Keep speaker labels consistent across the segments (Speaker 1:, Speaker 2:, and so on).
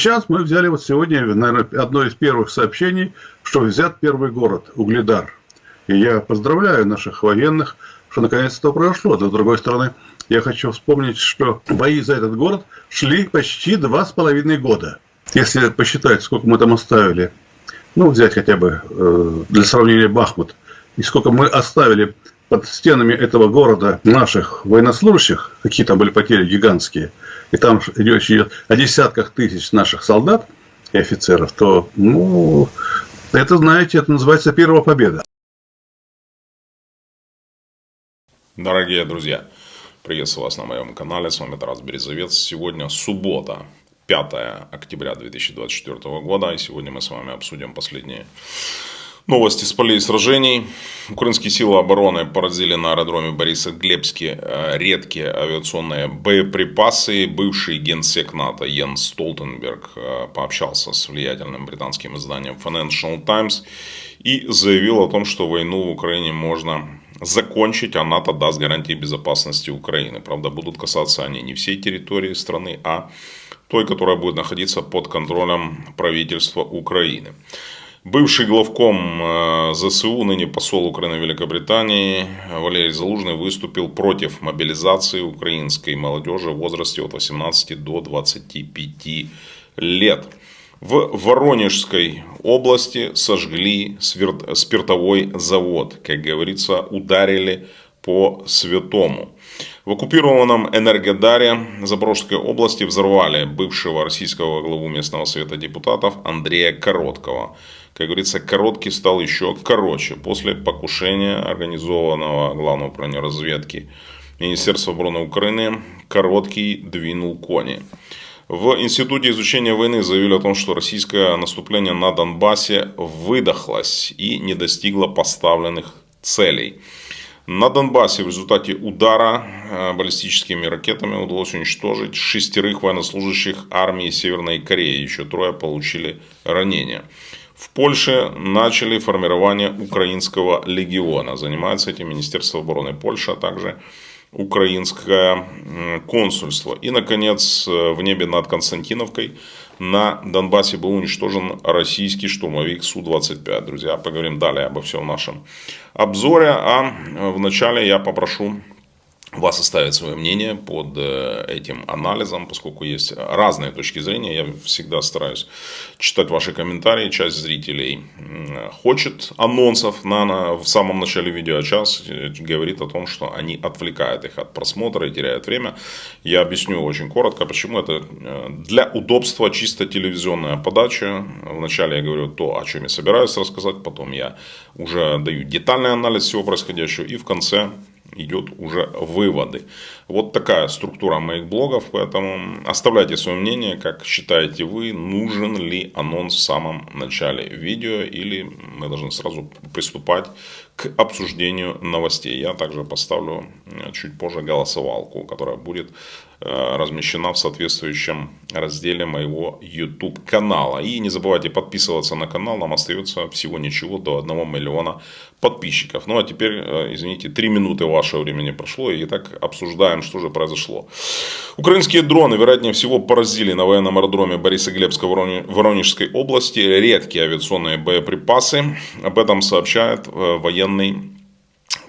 Speaker 1: Сейчас мы взяли вот сегодня, наверное, одно из первых сообщений, что взят первый город, Угледар. И я поздравляю наших военных, что наконец это произошло. Но, с другой стороны, я хочу вспомнить, что бои за этот город шли почти два с половиной года. Если посчитать, сколько мы там оставили, ну, взять хотя бы э, для сравнения Бахмут, и сколько мы оставили под стенами этого города наших военнослужащих, какие там были потери гигантские, и там речь идет о десятках тысяч наших солдат и офицеров, то, ну, это, знаете, это называется первая победа.
Speaker 2: Дорогие друзья, приветствую вас на моем канале, с вами Тарас Березовец. Сегодня суббота, 5 октября 2024 года, и сегодня мы с вами обсудим последние Новости с полей сражений. Украинские силы обороны поразили на аэродроме Бориса Глебске э, редкие авиационные боеприпасы. Бывший генсек НАТО Йен Столтенберг э, пообщался с влиятельным британским изданием Financial Times и заявил о том, что войну в Украине можно закончить, а НАТО даст гарантии безопасности Украины. Правда, будут касаться они не всей территории страны, а той, которая будет находиться под контролем правительства Украины. Бывший главком э, ЗСУ, ныне посол Украины в Великобритании Валерий Залужный выступил против мобилизации украинской молодежи в возрасте от 18 до 25 лет. В Воронежской области сожгли спиртовой завод. Как говорится, ударили по святому. В оккупированном Энергодаре Запорожской области взорвали бывшего российского главу местного совета депутатов Андрея Короткого. Как говорится, Короткий стал еще короче после покушения организованного Главного управления разведки Министерства обороны Украины. Короткий двинул кони. В Институте изучения войны заявили о том, что российское наступление на Донбассе выдохлось и не достигло поставленных целей. На Донбассе в результате удара э, баллистическими ракетами удалось уничтожить шестерых военнослужащих армии Северной Кореи. Еще трое получили ранения. В Польше начали формирование украинского легиона. Занимается этим Министерство обороны Польши, а также украинское консульство. И, наконец, э, в небе над Константиновкой на Донбассе был уничтожен российский штурмовик Су-25. Друзья, поговорим далее обо всем нашем обзоре. А вначале я попрошу вас оставить свое мнение под э, этим анализом, поскольку есть разные точки зрения. Я всегда стараюсь читать ваши комментарии. Часть зрителей хочет анонсов на, на, в самом начале видео, а часть э, говорит о том, что они отвлекают их от просмотра и теряют время. Я объясню очень коротко, почему это э, для удобства чисто телевизионная подача. Вначале я говорю то, о чем я собираюсь рассказать, потом я уже даю детальный анализ всего происходящего и в конце идет уже выводы. Вот такая структура моих блогов, поэтому оставляйте свое мнение, как считаете вы, нужен ли анонс в самом начале видео, или мы должны сразу приступать к обсуждению новостей. Я также поставлю э, чуть позже голосовалку, которая будет э, размещена в соответствующем разделе моего YouTube канала. И не забывайте подписываться на канал, нам остается всего ничего до 1 миллиона подписчиков. Ну а теперь, э, извините, 3 минуты вашего времени прошло, и так обсуждаем, что же произошло. Украинские дроны, вероятнее всего, поразили на военном аэродроме Бориса Глебска Воронежской области редкие авиационные боеприпасы. Об этом сообщает военный военный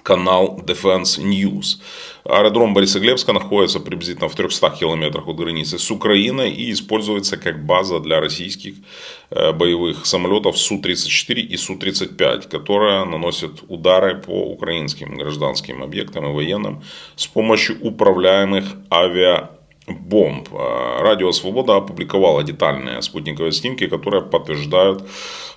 Speaker 2: канал Defense News. Аэродром Борисоглебска находится приблизительно в 300 километрах от границы с Украиной и используется как база для российских э, боевых самолетов Су-34 и Су-35, которые наносят удары по украинским гражданским объектам и военным с помощью управляемых авиа бомб. А, Радио Свобода опубликовала детальные спутниковые снимки, которые подтверждают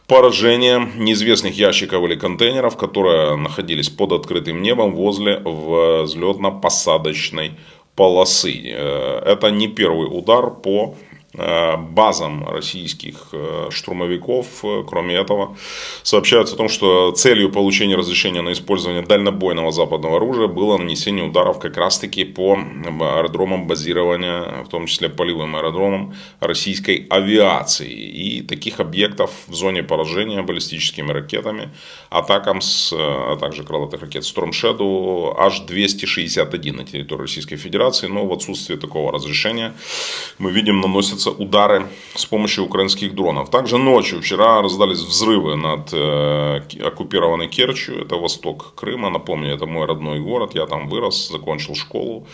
Speaker 2: поражение неизвестных ящиков или контейнеров, которые находились под открытым небом возле взлетно-посадочной полосы. Э, это не первый удар по базам российских э, штурмовиков. Кроме этого, сообщается о том, что целью получения разрешения на использование дальнобойного западного оружия было нанесение ударов как раз-таки по аэродромам базирования, в том числе полевым аэродромам российской авиации. И таких объектов в зоне поражения баллистическими ракетами, атакам, с, а также крылатых ракет Storm Shadow аж 261 на территории Российской Федерации. Но в отсутствие такого разрешения мы видим наносятся наносятся удары с помощью украинских дронов. Также ночью вчера раздались взрывы над оккупированной Керчью, это восток Крыма, напомню, это мой родной город, я там вырос, закончил школу.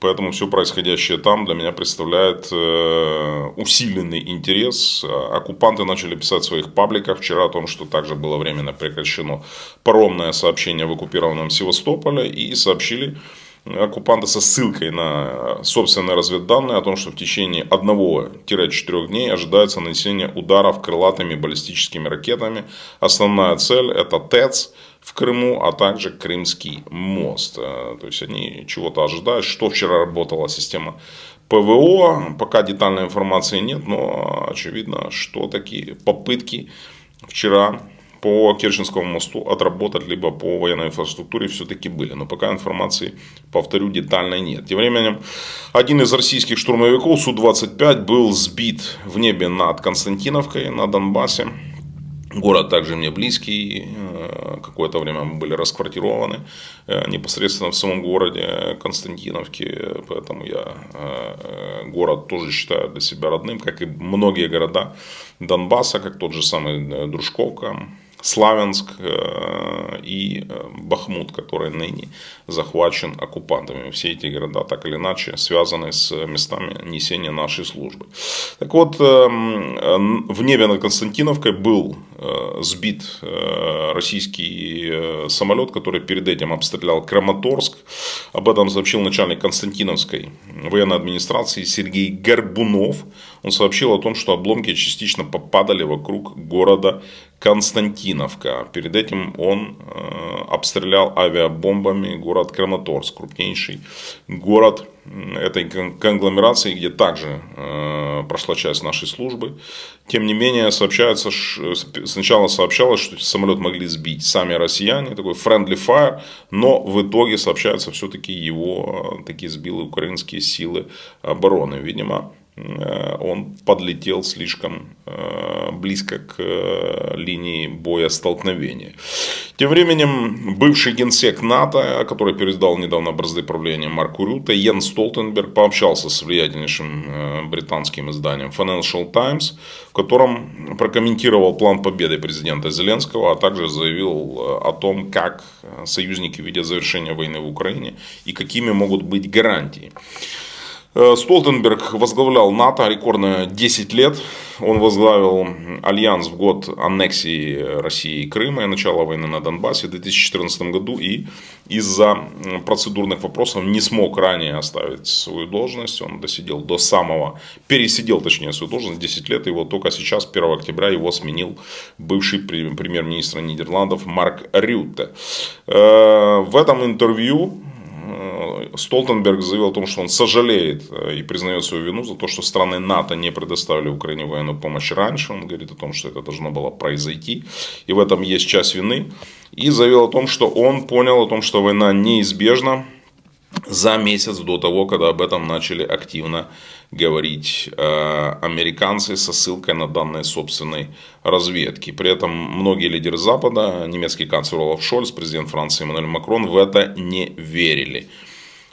Speaker 2: Поэтому все происходящее там для меня представляет э, усиленный интерес. Оккупанты начали писать в своих пабликах вчера о том, что также было временно прекращено паромное сообщение в оккупированном Севастополе. И сообщили оккупанты со ссылкой на собственные разведданные о том, что в течение 1-4 дней ожидается нанесение ударов крылатыми баллистическими ракетами. Основная цель это ТЭЦ в Крыму, а также Крымский мост. Э, то есть они чего-то ожидают. Что вчера работала система ПВО, пока детальной информации нет, но очевидно, что такие попытки вчера по Керченскому мосту отработать, либо по военной инфраструктуре все-таки были. Но пока информации, повторю, детальной нет. Тем временем, один из российских штурмовиков Су-25 был сбит в небе над Константиновкой на Донбассе. Город также мне близкий, э, какое-то время мы были расквартированы э, непосредственно в самом городе Константиновке, поэтому я э, город тоже считаю для себя родным, как и многие города Донбасса, как тот же самый Дружковка, Славянск э, и э, Бахмут, который ныне захвачен оккупантами. Все эти города так или иначе связаны с местами несения нашей службы. Так вот, эм, в небе над Константиновкой был э, сбит российский самолет, который перед этим обстрелял Краматорск. Об этом сообщил начальник Константиновской военной администрации Сергей Горбунов. Он сообщил о том, что обломки частично попадали вокруг города Константиновка. Перед этим он э, обстрелял авиабомбами город Краматорск, крупнейший город этой конгломерации, где также э, прошла часть нашей службы. Тем не менее, сообщается, сначала сообщалось, что самолет могли сбить сами россияне, такой friendly fire, но в итоге сообщается, все-таки его э, такие сбили украинские силы обороны. Видимо, он подлетел слишком э, близко к э, линии боя столкновения. Тем временем бывший генсек НАТО, который пересдал недавно бразды правления Марку Рюта, Йен Столтенберг пообщался с влиятельнейшим британским изданием Financial Times, в котором прокомментировал план победы президента Зеленского, а также заявил о том, как союзники видят завершение войны в Украине и какими могут быть гарантии. Э, Столтенберг возглавлял НАТО рекордно 10 лет. Он возглавил альянс в год аннексии России и Крыма и начала войны на Донбассе в 2014 году. И из-за процедурных вопросов не смог ранее оставить свою должность. Он досидел до самого, пересидел точнее свою должность 10 лет. И вот только сейчас, 1 октября, его сменил бывший премьер-министр Нидерландов Марк Рютте. Э, в этом интервью Столтенберг заявил о том, что он сожалеет э, и признает свою вину за то, что страны НАТО не предоставили Украине военную помощь раньше. Он говорит о том, что это должно было произойти. И в этом есть часть вины. И заявил о том, что он понял о том, что война неизбежна за месяц до того, когда об этом начали активно говорить э, американцы со ссылкой на данные собственной разведки. При этом многие лидеры Запада, немецкий канцлер Олаф Шольц, президент Франции Эммануэль Макрон в это не верили.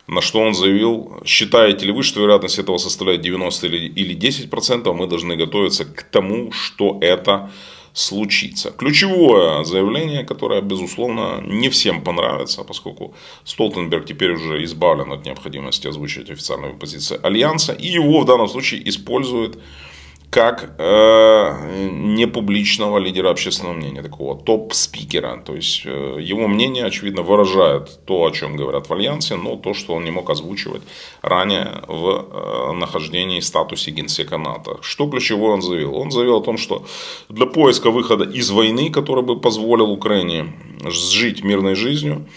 Speaker 2: На что он заявил, считаете ли вы, что вероятность этого составляет 90 или 10%, мы должны готовиться к тому, что это случится. Ключевое заявление, которое, безусловно, не всем понравится, поскольку Столтенберг теперь уже избавлен от необходимости озвучивать официальную позицию Альянса, и его в данном случае используют как э, непубличного лидера общественного мнения, такого топ-спикера. То есть э, его мнение, очевидно, выражает то, о чем говорят в Альянсе, но то, что он не мог озвучивать ранее в э, нахождении статусе генсека НАТО. Что ключевое он заявил? Он заявил о том, что для поиска выхода из войны, который бы позволил Украине жить мирной жизнью,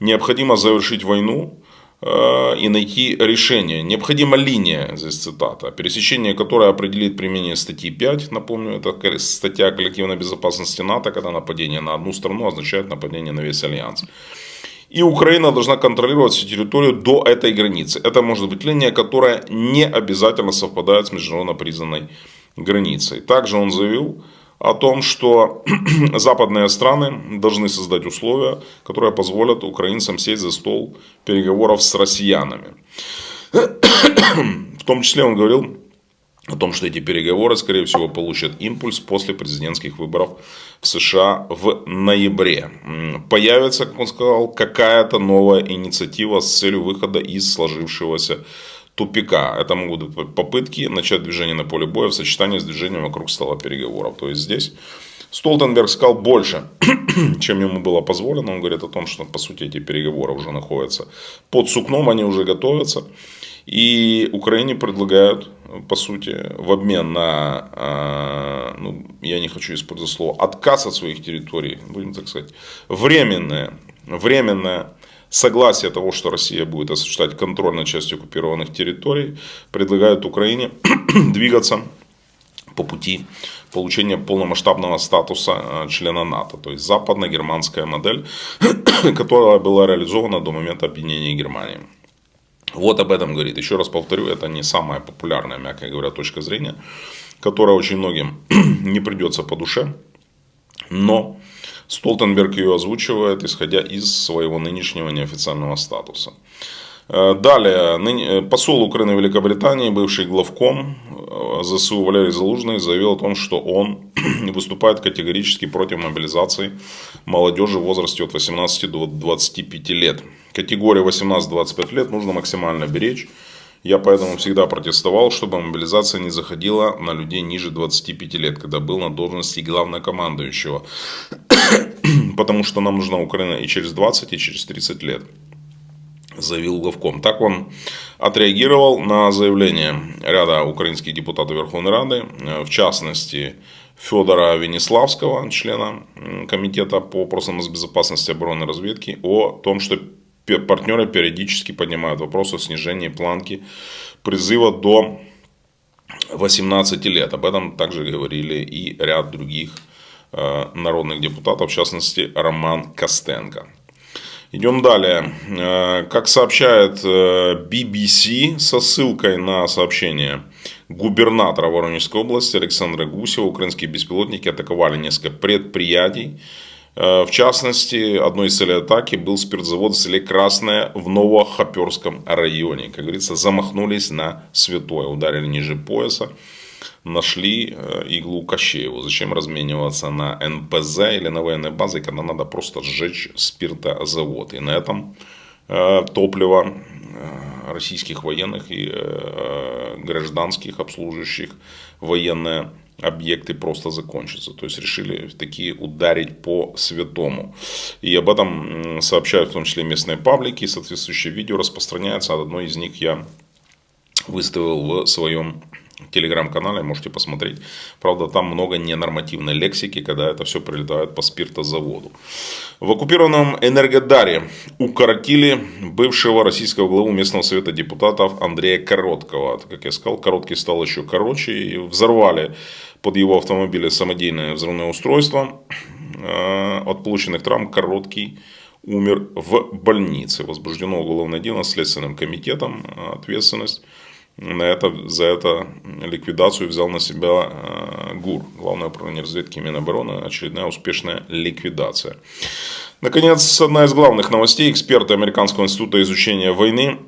Speaker 2: необходимо завершить войну, и найти решение. Необходима линия, здесь цитата, пересечение которой определит применение статьи 5, напомню, это статья коллективной безопасности НАТО, когда нападение на одну страну означает нападение на весь альянс. И Украина должна контролировать всю территорию до этой границы. Это может быть линия, которая не обязательно совпадает с международно признанной границей. Также он заявил, о том, что западные страны должны создать условия, которые позволят украинцам сесть за стол переговоров с россиянами. В том числе он говорил о том, что эти переговоры, скорее всего, получат импульс после президентских выборов в США в ноябре. Появится, как он сказал, какая-то новая инициатива с целью выхода из сложившегося тупика. Это могут быть попытки начать движение на поле боя в сочетании с движением вокруг стола переговоров. То есть здесь Столтенберг сказал больше, чем ему было позволено. Он говорит о том, что по сути эти переговоры уже находятся под сукном, они уже готовятся. И Украине предлагают, по сути, в обмен на, а, ну, я не хочу использовать слово, отказ от своих территорий, будем так сказать, временное, временное согласие того, что Россия будет осуществлять контроль над частью оккупированных территорий, предлагают Украине двигаться по пути получения полномасштабного статуса а, члена НАТО. То есть западно-германская модель, которая была реализована до момента объединения Германии. Вот об этом говорит. Еще раз повторю, это не самая популярная, мягко говоря, точка зрения, которая очень многим не придется по душе. Но Столтенберг ее озвучивает, исходя из своего нынешнего неофициального статуса. Э, далее, э, посол Украины в Великобритании, бывший главком э, ЗСУ Валерий Залужный заявил о том, что он выступает категорически против мобилизации молодежи в возрасте от 18 до 25 лет. Категория 18-25 лет нужно максимально беречь. Я поэтому всегда протестовал, чтобы мобилизация не заходила на людей ниже 25 лет, когда был на должности главнокомандующего. Потому что нам нужна Украина и через 20, и через 30 лет заявил Главком. Так он отреагировал на заявление ряда украинских депутатов Верховной Рады, в частности, Федора Венеславского, члена Комитета по вопросам безопасности обороны и разведки, о том, что партнеры периодически поднимают вопрос о снижении планки призыва до 18 лет. Об этом также говорили и ряд других э, народных депутатов, в частности Роман Костенко. Идем далее. Э, как сообщает BBC э, со ссылкой на сообщение губернатора Воронежской области Александра Гусева, украинские беспилотники атаковали несколько предприятий. Э, в частности, одной из целей атаки был спиртзавод в селе Красное в Новохоперском районе. Как говорится, замахнулись на святое, ударили ниже пояса нашли э, иглу Кощееву. Зачем размениваться на НПЗ или на военной базе, когда надо просто сжечь спиртозавод. И на этом э, топливо российских военных и гражданских, обслуживающих военные объекты просто закончатся. То есть решили такие ударить по святому. И об этом сообщают в том числе местные паблики. Соответствующее видео распространяется. Одно из них я выставил в своем телеграм-канале, можете посмотреть. Правда, там много ненормативной лексики, когда это все прилетает по спиртозаводу. В оккупированном Энергодаре укоротили бывшего российского главу местного совета депутатов Андрея Короткого. Как я сказал, Короткий стал еще короче. И взорвали под его автомобилем самодельное взрывное устройство. Э, от полученных травм Короткий умер в больнице. Возбуждено уголовное дело Следственным комитетом. Ответственность на это, за это ликвидацию взял на себя э, ГУР, Главное управление разведки Минобороны, очередная успешная ликвидация. Наконец, одна из главных новостей. Эксперты Американского института изучения войны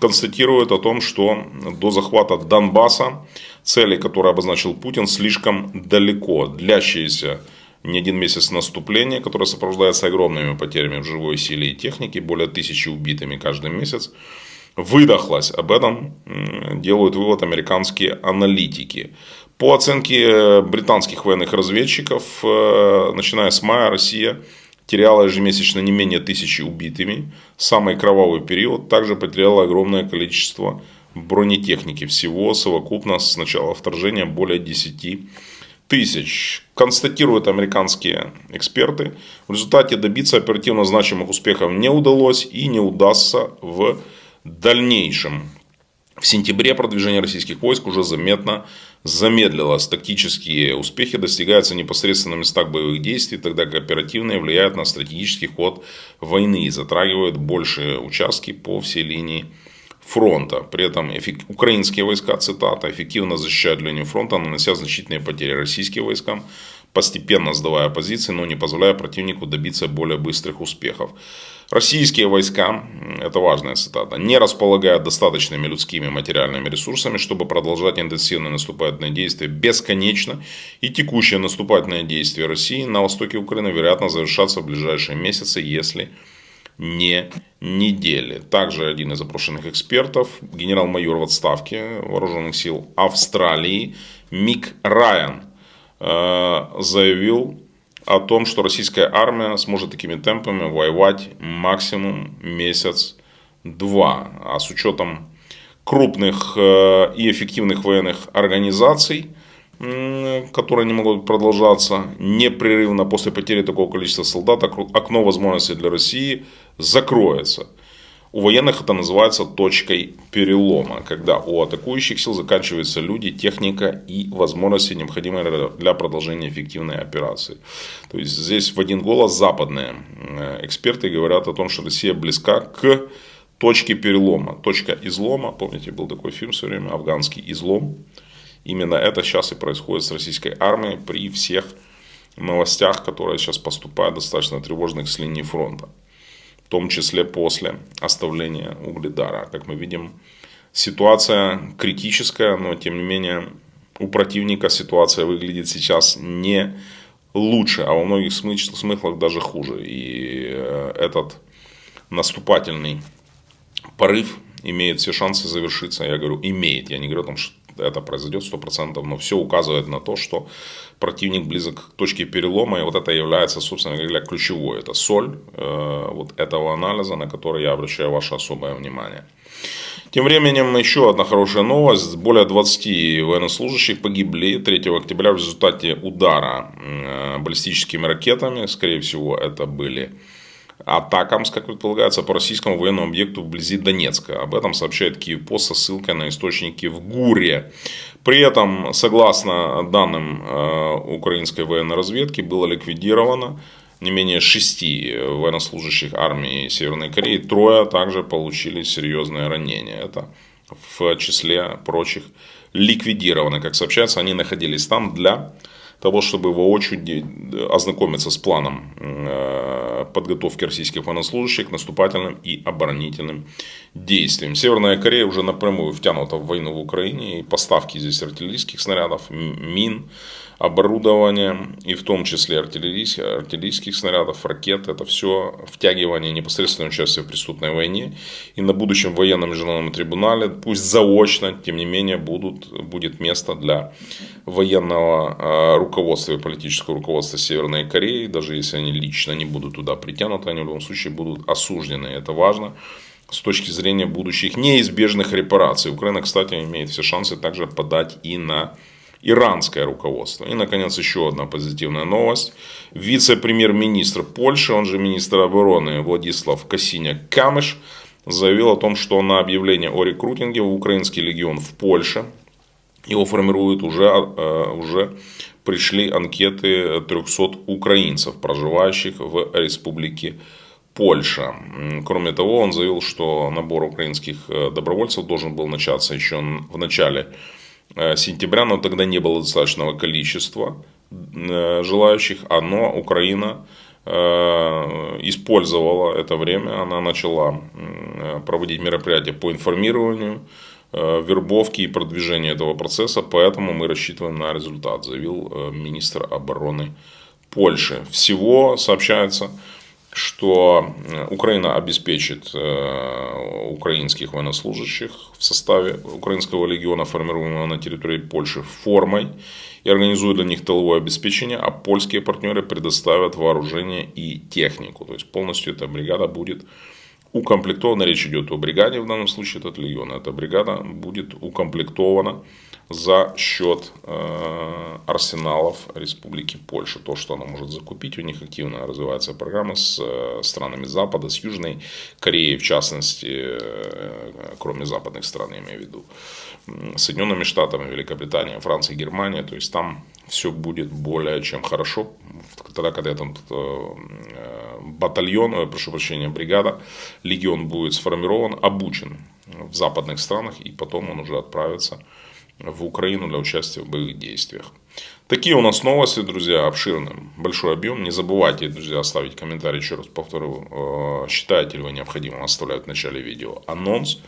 Speaker 2: констатируют о том, что до захвата Донбасса цели, которые обозначил Путин, слишком далеко. Длящиеся не один месяц наступления, которое сопровождается огромными потерями в живой силе и технике, более тысячи убитыми каждый месяц, выдохлась. Об этом делают вывод американские аналитики. По оценке э, британских военных разведчиков, э, начиная с мая Россия теряла ежемесячно не менее тысячи убитыми. Самый кровавый период также потеряла огромное количество бронетехники. Всего совокупно с начала вторжения более 10 тысяч. Констатируют американские эксперты. В результате добиться оперативно значимых успехов не удалось и не удастся в дальнейшем. В сентябре продвижение российских войск уже заметно замедлилось. Тактические успехи достигаются непосредственно на местах боевых действий, тогда как оперативные влияют на стратегический ход войны и затрагивают большие участки по всей линии фронта. При этом украинские войска, цитата, эффективно защищают линию фронта, нанося значительные потери российским войскам, постепенно сдавая позиции, но не позволяя противнику добиться более быстрых успехов. Российские войска, это важная цитата, не располагают достаточными людскими и материальными ресурсами, чтобы продолжать интенсивные наступательные действия бесконечно, и текущие наступательные действия России на востоке Украины, вероятно, завершатся в ближайшие месяцы, если не недели. Также один из опрошенных экспертов, генерал-майор в отставке вооруженных сил Австралии Мик Райан, э, заявил о том, что российская армия сможет такими темпами воевать максимум месяц-два. А с учетом крупных э, и эффективных военных организаций, которые не могут продолжаться непрерывно после потери такого количества солдат, окно возможностей для России закроется. У военных это называется точкой перелома, когда у атакующих сил заканчиваются люди, техника и возможности, необходимые для продолжения эффективной операции. То есть здесь в один голос западные э, эксперты говорят о том, что Россия близка к точке перелома. Точка излома, помните, был такой фильм в свое время, афганский излом. Именно это сейчас и происходит с российской армией при всех новостях, которые сейчас поступают достаточно тревожных с линии фронта том числе после оставления угледара. Как мы видим, ситуация критическая, но тем не менее у противника ситуация выглядит сейчас не лучше, а во многих смыслах даже хуже. И э, этот наступательный порыв имеет все шансы завершиться. Я говорю, имеет. Я не говорю о том, что это произойдет 100%, но все указывает на то, что противник близок к точке перелома, и вот это является, собственно говоря, ключевой. Это соль э, вот этого анализа, на который я обращаю ваше особое внимание. Тем временем еще одна хорошая новость. Более 20 военнослужащих погибли 3 октября в результате удара э, баллистическими ракетами. Скорее всего, это были атакам, как предполагается, по российскому военному объекту вблизи Донецка. Об этом сообщает Киевпост со ссылкой на источники в ГУРе. При этом, согласно данным э, украинской военной разведки, было ликвидировано не менее шести военнослужащих армии Северной Кореи. Трое также получили серьезные ранения. Это в числе прочих ликвидированы. Как сообщается, они находились там для того, чтобы воочию ознакомиться с планом э, подготовки российских военнослужащих к наступательным и оборонительным действиям. Северная Корея уже напрямую втянута в войну в Украине, и поставки здесь артиллерийских снарядов, мин, оборудование, и в том числе артиллерийских, артиллерийских снарядов, ракет, это все втягивание непосредственного участия в преступной войне. И на будущем военном международном трибунале, пусть заочно, тем не менее, будут, будет место для военного а, руководства и политического руководства Северной Кореи, даже если они лично не будут туда притянуты, они в любом случае будут осуждены. Это важно с точки зрения будущих неизбежных репараций. Украина, кстати, имеет все шансы также подать и на иранское руководство. И, наконец, еще одна позитивная новость. Вице-премьер-министр Польши, он же министр обороны Владислав Косиня-Камыш, заявил о том, что на объявление о рекрутинге в украинский легион в Польше его формируют уже, э, уже пришли анкеты 300 украинцев, проживающих в республике Польша. Кроме того, он заявил, что набор украинских э, добровольцев должен был начаться еще в начале Э, сентября, но тогда не было достаточного количества э, желающих, а но Украина использовала это время, она начала проводить мероприятия по информированию, вербовке и продвижению этого процесса, поэтому мы рассчитываем на результат, заявил министр обороны Польши. Всего сообщается что э, Украина обеспечит э, украинских военнослужащих в составе Украинского легиона, формируемого на территории Польши, формой и организует для них тыловое обеспечение, а польские партнеры предоставят вооружение и технику. То есть полностью эта бригада будет укомплектована, речь идет о бригаде в данном случае, этот легион, эта бригада будет укомплектована за счет э, арсеналов Республики Польша. То, что она может закупить, у них активно развивается программа с э, странами Запада, с Южной Кореей, в частности, э, кроме западных стран, я имею в виду, Соединенными Штатами, Великобритания, Франция, Германия. То есть там все будет более чем хорошо. Тогда, когда там батальон, прошу прощения, бригада, легион будет сформирован, обучен в западных странах, и потом он уже отправится в Украину для участия в боевых действиях. Такие у нас новости, друзья, обширные, большой объем. Не забывайте, друзья, оставить комментарий, еще раз повторю, э, считаете ли вы необходимым оставлять в начале видео анонс.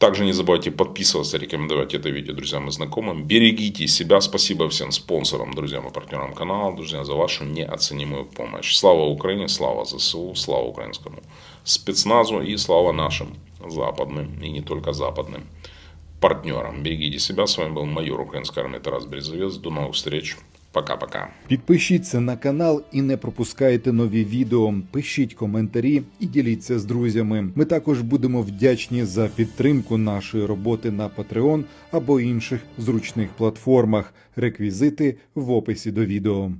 Speaker 2: Также не забывайте подписываться, рекомендовать это видео друзьям и знакомым. Берегите себя. Спасибо всем спонсорам, друзьям и партнерам канала, друзья, за вашу неоценимую помощь. Слава Украине, слава ЗСУ, слава украинскому спецназу и слава нашим западным и не только западным партнерам. Берегите себя. С вами был майор украинской армии Тарас Березовец. До новых встреч. Пока-пока.
Speaker 3: Підпишіться на канал і не пропускайте нові відео. Пишіть коментарі і діліться з друзями. Ми також будемо вдячні за підтримку нашої роботи на Patreon або інших зручних платформах. Реквізити в описі до відео.